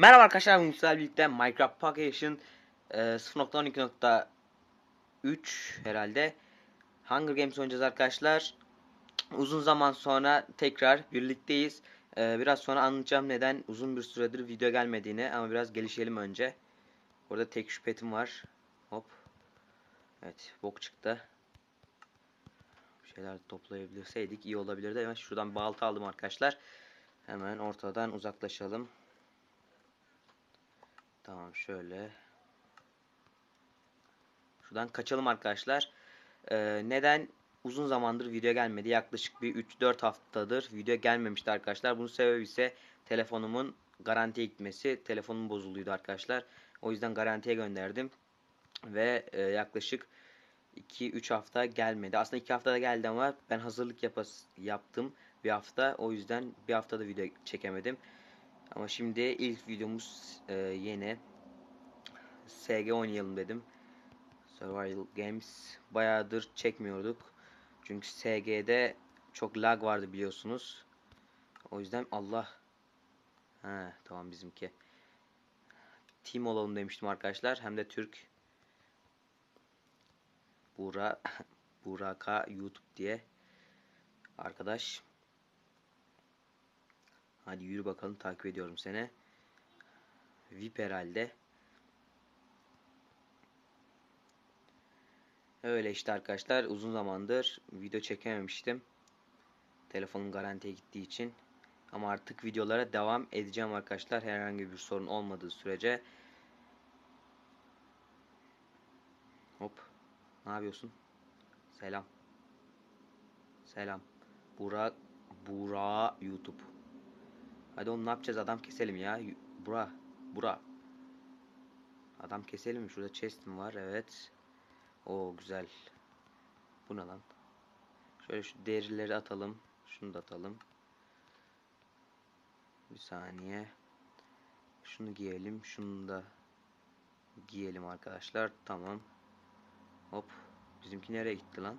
Merhaba arkadaşlar, bugün birlikte Minecraft Pocket Edition e, 0.12.3 herhalde Hunger Games oynayacağız arkadaşlar. Uzun zaman sonra tekrar birlikteyiz. E, biraz sonra anlatacağım neden uzun bir süredir video gelmediğini ama biraz gelişelim önce. Orada tek şüphetim var. Hop. Evet, bok çıktı. Bir şeyler toplayabilirseydik iyi olabilirdi. Hemen şuradan balta aldım arkadaşlar. Hemen ortadan uzaklaşalım. Tamam şöyle. Şuradan kaçalım arkadaşlar. Ee, neden uzun zamandır video gelmedi? Yaklaşık bir 3-4 haftadır video gelmemişti arkadaşlar. Bunun sebebi ise telefonumun garantiye gitmesi. Telefonum bozuluydu arkadaşlar. O yüzden garantiye gönderdim. Ve e, yaklaşık 2-3 hafta gelmedi. Aslında 2 haftada geldi ama ben hazırlık yapas yaptım bir hafta. O yüzden bir haftada video çekemedim. Ama şimdi ilk videomuz e, yeni. SG oynayalım dedim. Survival Games bayağıdır çekmiyorduk. Çünkü SG'de çok lag vardı biliyorsunuz. O yüzden Allah. Ha tamam bizimki. Team olalım demiştim arkadaşlar. Hem de Türk. Bura Buraka YouTube diye arkadaş. Hadi yürü bakalım takip ediyorum seni. VIP herhalde. Öyle işte arkadaşlar uzun zamandır video çekememiştim. Telefonum garantiye gittiği için. Ama artık videolara devam edeceğim arkadaşlar. Herhangi bir sorun olmadığı sürece. Hop. Ne yapıyorsun? Selam. Selam. Burak Burak YouTube. Hadi oğlum ne yapacağız? Adam keselim ya. Bura. Bura. Adam keselim mi? Şurada chest'im var. Evet. O güzel. Bu ne lan? Şöyle şu derileri atalım. Şunu da atalım. Bir saniye. Şunu giyelim. Şunu da giyelim arkadaşlar. Tamam. Hop. Bizimki nereye gitti lan?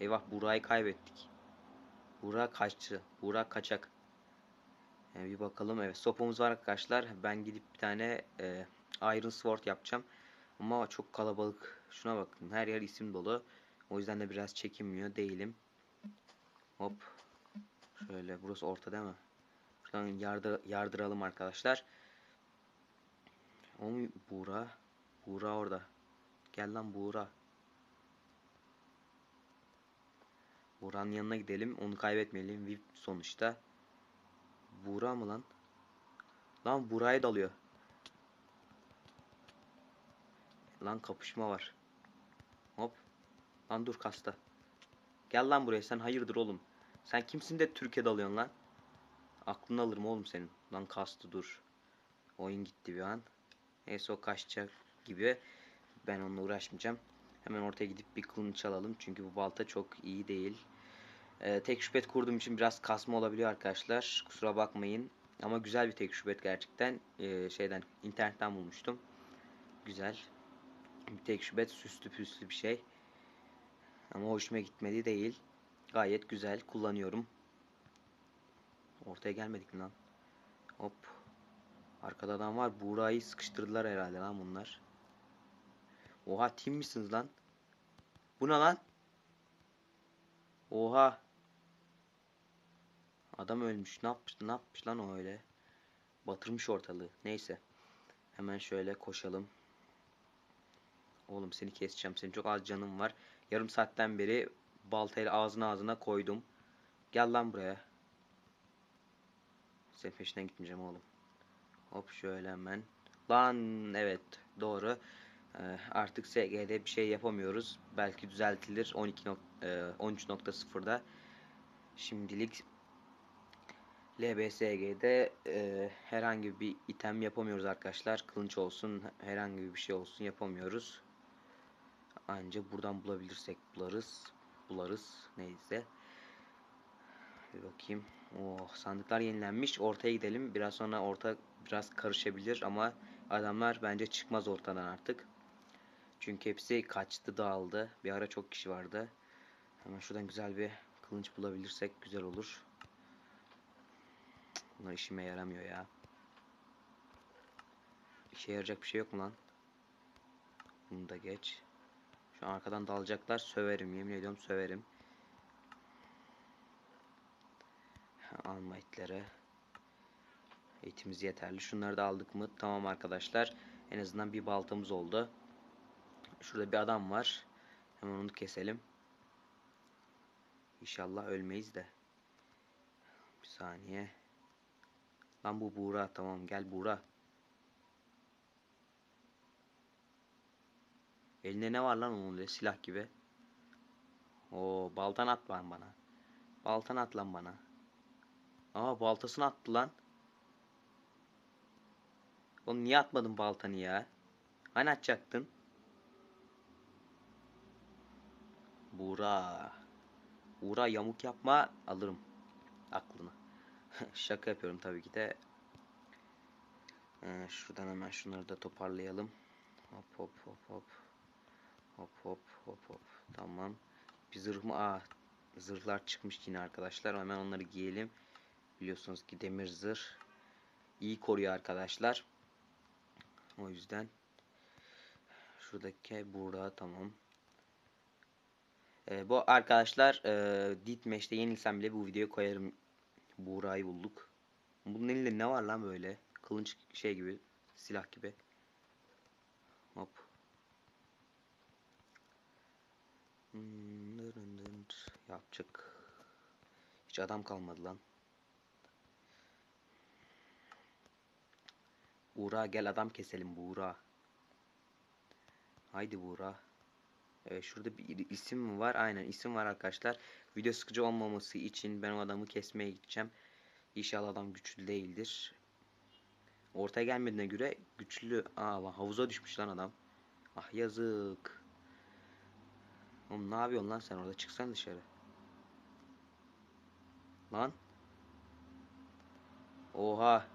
Eyvah Burak'ı kaybettik. Burak kaçtı. Burak kaçak. Yani bir bakalım. Evet sopamız var arkadaşlar. Ben gidip bir tane e, Iron Sword yapacağım. Ama çok kalabalık. Şuna bakın. Her yer isim dolu. O yüzden de biraz çekinmiyor değilim. Hop. Şöyle burası orta değil mi? Şuradan yardı, yardıralım arkadaşlar. O mu Buğra? Buğra orada. Gel lan Buğra. Buğra'nın yanına gidelim. Onu kaybetmeyelim. VIP sonuçta. Buğra mı lan? Lan Buğra'ya dalıyor. Lan kapışma var. Hop. Lan dur kasta. Gel lan buraya sen hayırdır oğlum. Sen kimsin de Türkiye'de alıyorsun lan? Aklını alırım oğlum senin. Lan kastı dur. Oyun gitti bir an. Neyse o kaçacak gibi. Ben onunla uğraşmayacağım. Hemen ortaya gidip bir kılıç alalım. Çünkü bu balta çok iyi değil. Ee, tek şüphet kurduğum için biraz kasma olabiliyor arkadaşlar. Kusura bakmayın. Ama güzel bir tek şüphet gerçekten. Ee, şeyden internetten bulmuştum. Güzel. Bir tek şüphet süslü püslü bir şey. Ama hoşuma gitmedi değil. Gayet güzel kullanıyorum. Ortaya gelmedik lan? Hop. Arkada adam var. Buğra'yı sıkıştırdılar herhalde lan bunlar. Oha tim misiniz lan? Bu ne lan? Oha. Adam ölmüş. Ne yapmış? Ne yapmış lan o öyle? Batırmış ortalığı. Neyse. Hemen şöyle koşalım. Oğlum seni keseceğim. Senin çok az canın var. Yarım saatten beri baltayla ağzına ağzına koydum. Gel lan buraya. Senin peşinden gitmeyeceğim oğlum. Hop şöyle hemen. Lan evet doğru. Ee, artık SG'de bir şey yapamıyoruz. Belki düzeltilir 12 nok e, 13.0'da. Şimdilik LBSG'de e, herhangi bir item yapamıyoruz arkadaşlar. Kılınç olsun, herhangi bir şey olsun yapamıyoruz. Anca buradan bulabilirsek bularız. Bularız. Neyse. Bir bakayım. Oh sandıklar yenilenmiş. Ortaya gidelim. Biraz sonra orta biraz karışabilir ama adamlar bence çıkmaz ortadan artık. Çünkü hepsi kaçtı dağıldı. Bir ara çok kişi vardı. Hemen şuradan güzel bir kılınç bulabilirsek güzel olur. Bunlar işime yaramıyor ya. İşe yarayacak bir şey yok mu lan? Bunu da geç. Şu an arkadan dalacaklar. Söverim. Yemin ediyorum söverim. Alma itlere. Eğitimimiz yeterli. Şunları da aldık mı? Tamam arkadaşlar. En azından bir baltamız oldu. Şurada bir adam var. Hemen onu keselim. İnşallah ölmeyiz de. Bir saniye. Lan bu Buğra. Tamam gel Buğra. Elinde ne var lan onun silah gibi. Oo baltan at lan bana. Baltan at lan bana. Aa baltasını attı lan. Oğlum niye atmadın baltanı ya? Hani atacaktın? Buğra. Buğra yamuk yapma alırım. Aklını. Şaka yapıyorum tabii ki de. Ee, şuradan hemen şunları da toparlayalım. Hop hop hop hop. Hop hop hop hop. Tamam. Bir zırh mı? Aa, zırhlar çıkmış yine arkadaşlar. Hemen onları giyelim. Biliyorsunuz ki demir zırh iyi koruyor arkadaşlar. O yüzden şuradaki burada tamam. Ee, bu arkadaşlar e, Ditmeş'te yenilsem bile bu videoya koyarım. Buğra'yı bulduk. Bunun elinde ne var lan böyle? Kılınç şey gibi, silah gibi. Hop. Hmm. Yapacak. Hiç adam kalmadı lan. Buğra gel adam keselim Buğra. Haydi Buğra. Evet şurada bir isim mi var? Aynen isim var arkadaşlar. Video sıkıcı olmaması için ben o adamı kesmeye gideceğim. İnşallah adam güçlü değildir. Ortaya gelmediğine göre güçlü. Aa havuza düşmüş lan adam. Ah yazık. Oğlum ne yapıyorsun lan sen orada? Çıksan dışarı. Lan. Oha.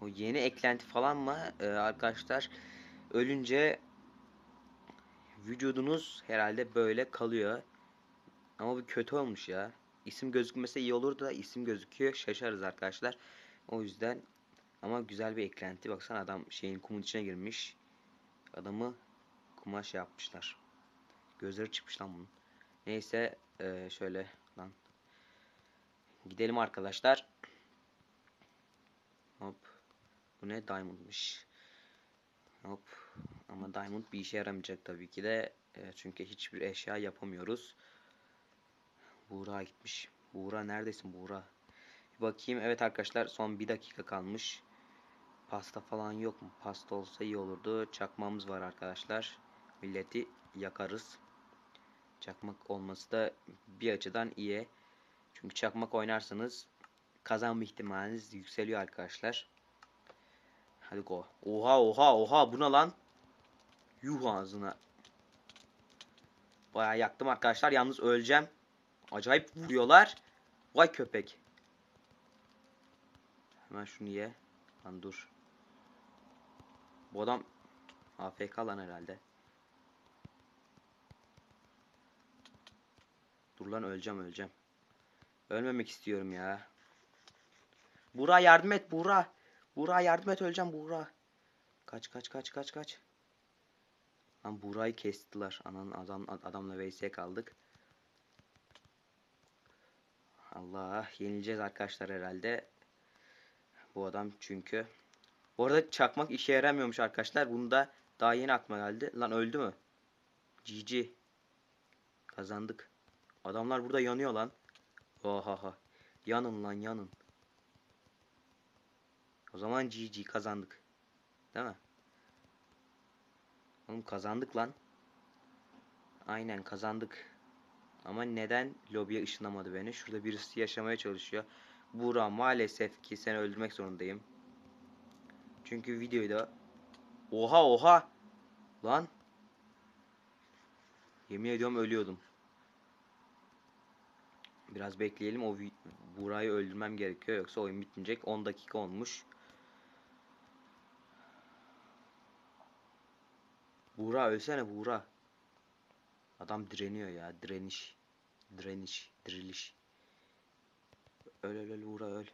O yeni eklenti falan mı ee, arkadaşlar? Ölünce vücudunuz herhalde böyle kalıyor. Ama bu kötü olmuş ya. İsim gözükmese iyi olur da isim gözüküyor. Şaşarız arkadaşlar. O yüzden ama güzel bir eklenti. Baksana adam şeyin kumun içine girmiş. Adamı kuma şey yapmışlar. Gözleri çıkmış lan bunun. Neyse ee, şöyle lan. Gidelim arkadaşlar. Hop. Bu ne? Diamond'mış. Hop. Ama Diamond bir işe yaramayacak tabii ki de. E, çünkü hiçbir eşya yapamıyoruz. Buğra gitmiş. Buğra neredesin Buğra? Bir bakayım. Evet arkadaşlar son bir dakika kalmış. Pasta falan yok mu? Pasta olsa iyi olurdu. Çakmamız var arkadaşlar. Milleti yakarız. Çakmak olması da bir açıdan iyi. Çünkü çakmak oynarsanız kazanma ihtimaliniz yükseliyor arkadaşlar. Hadi go. Oha oha oha buna lan. Yuh ağzına. Bayağı yaktım arkadaşlar. Yalnız öleceğim. Acayip vuruyorlar. Vay köpek. Hemen şunu ye. Lan dur. Bu adam AFK lan herhalde. Dur lan öleceğim öleceğim. Ölmemek istiyorum ya. Buğra yardım et Buğra. Buğra yardım et öleceğim Buğra. Kaç kaç kaç kaç kaç. Lan Buğra'yı kestiler. Anan adam adamla vs kaldık. Allah yenileceğiz arkadaşlar herhalde. Bu adam çünkü. Bu arada çakmak işe yaramıyormuş arkadaşlar. Bunu da daha yeni aklıma geldi. Lan öldü mü? GG. Kazandık. Adamlar burada yanıyor lan. Oha. Yanın lan yanın. O zaman GG kazandık. Değil mi? Oğlum kazandık lan. Aynen kazandık. Ama neden lobiye ışınlamadı beni? Şurada birisi yaşamaya çalışıyor. Buğra maalesef ki seni öldürmek zorundayım. Çünkü videoyu da... Oha oha! Lan! Yemin ediyorum ölüyordum. Biraz bekleyelim. O Buğra'yı öldürmem gerekiyor. Yoksa oyun bitmeyecek. 10 dakika olmuş. Buğra ölsene Buğra. Adam direniyor ya. Direniş. Direniş. Diriliş. Öl öl öl Buğra öl.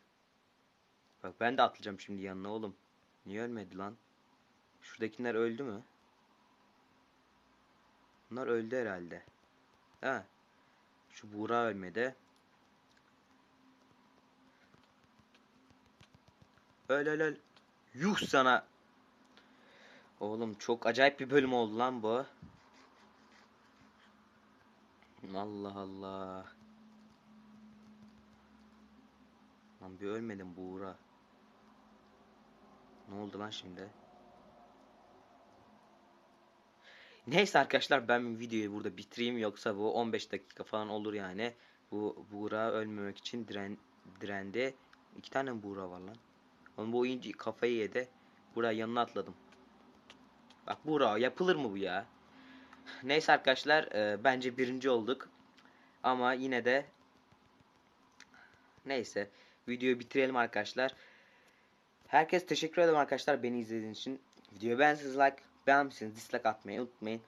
Bak ben de atlayacağım şimdi yanına oğlum. Niye ölmedi lan? Şuradakiler öldü mü? Bunlar öldü herhalde. Ha. Şu Buğra ölmedi. Öl öl öl. Yuh sana. Oğlum çok acayip bir bölüm oldu lan bu. Allah Allah. Lan bir ölmedim Buğra. Ne oldu lan şimdi? Neyse arkadaşlar ben videoyu burada bitireyim yoksa bu 15 dakika falan olur yani. Bu Buğra ölmemek için diren, direndi. İki tane Buğra var lan? Oğlum bu oyuncu kafayı yedi. Buraya yanına atladım. Bak Buğra yapılır mı bu ya? Neyse arkadaşlar e, bence birinci olduk. Ama yine de neyse videoyu bitirelim arkadaşlar. Herkes teşekkür ederim arkadaşlar beni izlediğiniz için. Videoyu beğendiyseniz like, beğenmişsiniz dislike atmayı unutmayın.